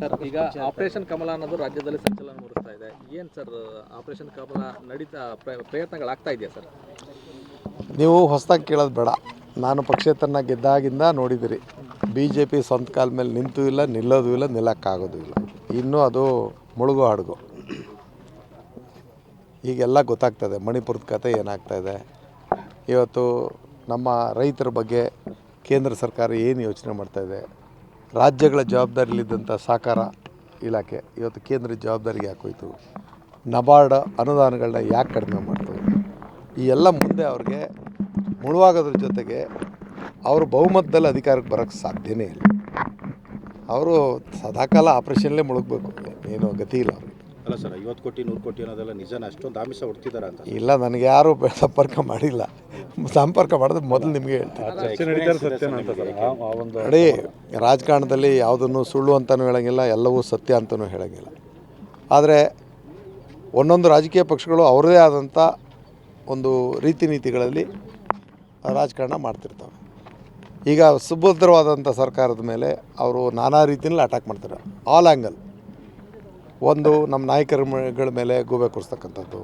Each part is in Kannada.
ಸರ್ ಈಗ ಆಪರೇಷನ್ ಕಮಲ ಅನ್ನೋದು ರಾಜ್ಯದಲ್ಲಿ ಸಂಚಲನ ಮೂಡಿಸ್ತಾ ಇದೆ. ಏನು ಸರ್, ಆಪರೇಷನ್ ಕಮಲ ನಡೀತಾ ಪ್ರ- ಪ್ರಯತ್ನಗಳಾಗ್ತಾ ಇದೆಯಾ ಸರ್? ನೀವು ಹೊಸದಾಗಿ ಕೇಳೋದು ಬೇಡ. ನಾನು ಪಕ್ಷೇತರನ ಗೆದ್ದಾಗಿಂದ ನೋಡಿದಿರಿ. ಬಿ ಜೆ ಪಿ ಸ್ವಂತ ಕಾಲ ಮೇಲೆ ನಿಂತು ಇಲ್ಲ, ನಿಲ್ಲೋದು ಇಲ್ಲ, ನಿಲ್ಲಕ್ಕಾಗೋದು ಇಲ್ಲ. ಇನ್ನೂ ಅದು ಮುಳುಗು ಹಾಡುಗು. ಈಗೆಲ್ಲ ಗೊತ್ತಾಗ್ತದೆ. ಮಣಿಪುರದ ಕತೆ ಏನಾಗ್ತಾಯಿದೆ ಇವತ್ತು ನಮ್ಮ ರೈತರ ಬಗ್ಗೆ ಕೇಂದ್ರ ಸರ್ಕಾರ ಏನು ಯೋಚನೆ ಮಾಡ್ತಾಯಿದೆ ರಾಜ್ಯಗಳ ಜವಾಬ್ದಾರಿಲಿದ್ದಂಥ ಸಹಕಾರ ಇಲಾಖೆ ಇವತ್ತು ಕೇಂದ್ರ ಜವಾಬ್ದಾರಿಗೆ ಯಾಕೆ ಹೋಯ್ತು? ನಬಾರ್ಡ್ ಅನುದಾನಗಳನ್ನ ಯಾಕೆ ಕಡಿಮೆ ಮಾಡ್ತು? ಈ ಎಲ್ಲ ಮುಂದೆ ಅವ್ರಿಗೆ ಮುಳುವಾಗೋದ್ರ ಜೊತೆಗೆ ಅವರು ಬಹುಮತದಲ್ಲಿ ಅಧಿಕಾರಕ್ಕೆ ಬರೋಕ್ಕೆ ಸಾಧ್ಯನೇ ಇಲ್ಲ. ಅವರು ಸದಾಕಾಲ ಆಪ್ರೇಷನ್ಲೇ ಮುಳುಗಬೇಕು. ಏನು ಗತಿ ಇಲ್ಲ. ಅಲ್ಲ ಸರ್ ಐವತ್ತು ಕೋಟಿ ನೂರು ಕೋಟಿ ಅನ್ನೋದೆಲ್ಲ ನಿಜನ? ಅಷ್ಟೊಂದು ಆಮಿಷ ಹೊಡ್ತಿದಾರ ಅಂತ ಇಲ್ಲ ನನಗೆ ಯಾರು ಸಂಪರ್ಕ ಮಾಡಿಲ್ಲ. ಸಂಪರ್ಕ ಮಾಡಿದ್ರೆ ಮೊದಲು ನಿಮಗೆ ಹೇಳ್ತೀನಿ. ನೋಡಿ ರಾಜಕಾರಣದಲ್ಲಿ ಯಾವುದನ್ನು ಸುಳ್ಳು ಅಂತಲೂ ಹೇಳೋಂಗಿಲ್ಲ ಎಲ್ಲವೂ ಸತ್ಯ ಅಂತಲೂ ಹೇಳೋಂಗಿಲ್ಲ. ಆದರೆ ಒಂದೊಂದು ರಾಜಕೀಯ ಪಕ್ಷಗಳು ಅವರದೇ ಆದಂಥ ಒಂದು ರೀತಿ ನೀತಿಗಳಲ್ಲಿ ರಾಜಕಾರಣ ಮಾಡ್ತಿರ್ತವೆ. ಈಗ ಸುಭದ್ರವಾದಂಥ ಸರ್ಕಾರದ ಮೇಲೆ ಅವರು ನಾನಾ ರೀತಿಯಲ್ಲಿ ಅಟ್ಯಾಕ್ ಮಾಡ್ತಾರೆ. ಆಲ್ ಆ್ಯಂಗಲ್ ಒಂದು ನಮ್ಮ ನಾಯಕರುಗಳ ಮೇಲೆ ಗೂಬೆ ಕೂರಿಸ್ತಕ್ಕಂಥದ್ದು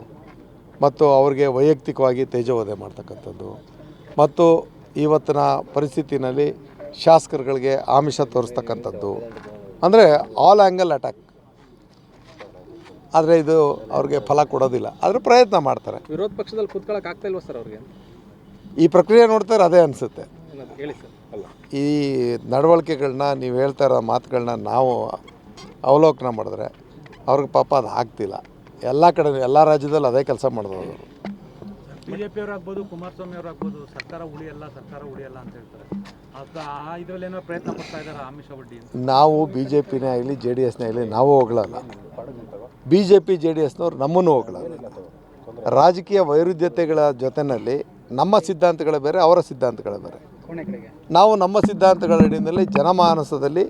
ಮತ್ತು ಅವ್ರಿಗೆ ವೈಯಕ್ತಿಕವಾಗಿ ತೇಜೋವಧೆ ಮಾಡ್ತಕ್ಕಂಥದ್ದು ಮತ್ತು ಇವತ್ತಿನ ಪರಿಸ್ಥಿತಿನಲ್ಲಿ ಶಾಸಕರುಗಳಿಗೆ ಆಮಿಷ ತೋರಿಸ್ತಕ್ಕಂಥದ್ದು. ಅಂದರೆ ಆಲ್ ಆ್ಯಂಗಲ್ ಅಟ್ಯಾಕ್ ಆದರೆ ಇದು ಅವ್ರಿಗೆ ಫಲ ಕೊಡೋದಿಲ್ಲ. ಆದರೆ ಪ್ರಯತ್ನ ಮಾಡ್ತಾರೆ. ವಿರೋಧ ಪಕ್ಷದಲ್ಲಿ ಕೂತ್ಕೊಳ್ಳೋಕೆ ಆಗ್ತಾ ಇಲ್ವಾ ಸರ್ ಅವ್ರಿಗೆ? ಈ ಪ್ರಕ್ರಿಯೆ ನೋಡ್ತಾರೆ ಅದೇ ಅನಿಸುತ್ತೆ. ಹೇಳಿ ಸರ್. ಅಲ್ಲ. ಈ ನಡವಳಿಕೆಗಳನ್ನ ನೀವು ಹೇಳ್ತಾ ಇರೋ ಮಾತುಗಳನ್ನ ನಾವು ಅವಲೋಕನ ಮಾಡಿದ್ರೆ ಅವ್ರಿಗೆ ಪಾಪ ಅದು ಆಗ್ತಿಲ್ಲ. ಎಲ್ಲ ಕಡೆ ಎಲ್ಲ ರಾಜ್ಯದಲ್ಲಿ ಅದೇ ಕೆಲಸ ಮಾಡಿದ್ರು ಬಿಜೆಪಿ ಆಗ್ಬೋದು ಕುಮಾರಸ್ವಾಮಿ ಅವ್ರು ಆಗ್ಬೋದು ಸರ್ಕಾರ ಉಳಿಯಲ್ಲ ಸರ್ಕಾರ ಉಳಿಯಲ್ಲ ಅಂತ ಹೇಳ್ತಾರೆ. ಅದು ಇದರಲ್ಲಿ ಏನೋ ಪ್ರಯತ್ನ ಪಡ್ತಾ ಇದ್ದಾರೆ ಆಮಿಷ ಬಡ್ಡಿ ಅಂತ? ನಾವು ಬಿ ಜೆ ಪಿನೇ ಆಗಲಿ ಜೆ ಡಿ ಎಸ್ನೇ ಆಗಲಿ ನಾವು ಹೋಗ್ಲಲ್ಲ. B J P J D ಎಸ್ನವ್ರು ನಮ್ಮನ್ನು ಹೋಗ್ಲಲ್ಲ. ರಾಜಕೀಯ ವೈರುಧ್ಯತೆಗಳ ಜೊತೆಯಲ್ಲಿ ನಮ್ಮ ಸಿದ್ಧಾಂತಗಳೇ ಬೇರೆ ಅವರ ಸಿದ್ಧಾಂತಗಳೇ ಬೇರೆ. ನಾವು ನಮ್ಮ ಸಿದ್ಧಾಂತಗಳ ಅಡಿಯಲ್ಲಿ ಜನಮಾನಸದಲ್ಲಿ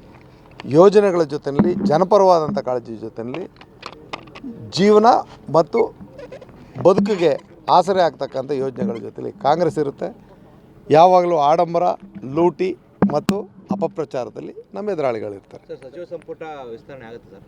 ಯೋಜನೆಗಳ ಜೊತೆಯಲ್ಲಿ ಜನಪರವಾದಂಥ ಕಾಳಜಿ ಜೊತೆಯಲ್ಲಿ ಜೀವನ ಮತ್ತು ಬದುಕಿಗೆ ಆಸರೆ ಆಗ್ತಕ್ಕಂಥ ಯೋಜನೆಗಳ ಜೊತೆಯಲ್ಲಿ ಕಾಂಗ್ರೆಸ್ ಇರುತ್ತೆ. ಯಾವಾಗಲೂ ಆಡಂಬರ, ಲೂಟಿ ಮತ್ತು ಅಪಪ್ರಚಾರದಲ್ಲಿ ನಮ್ಮ ಎದುರಾಳಿಗಳಿರ್ತಾರೆ ಸಚಿವ ಸಂಪುಟ ವಿಸ್ತರಣೆ ಆಗುತ್ತೆ ಸರ್.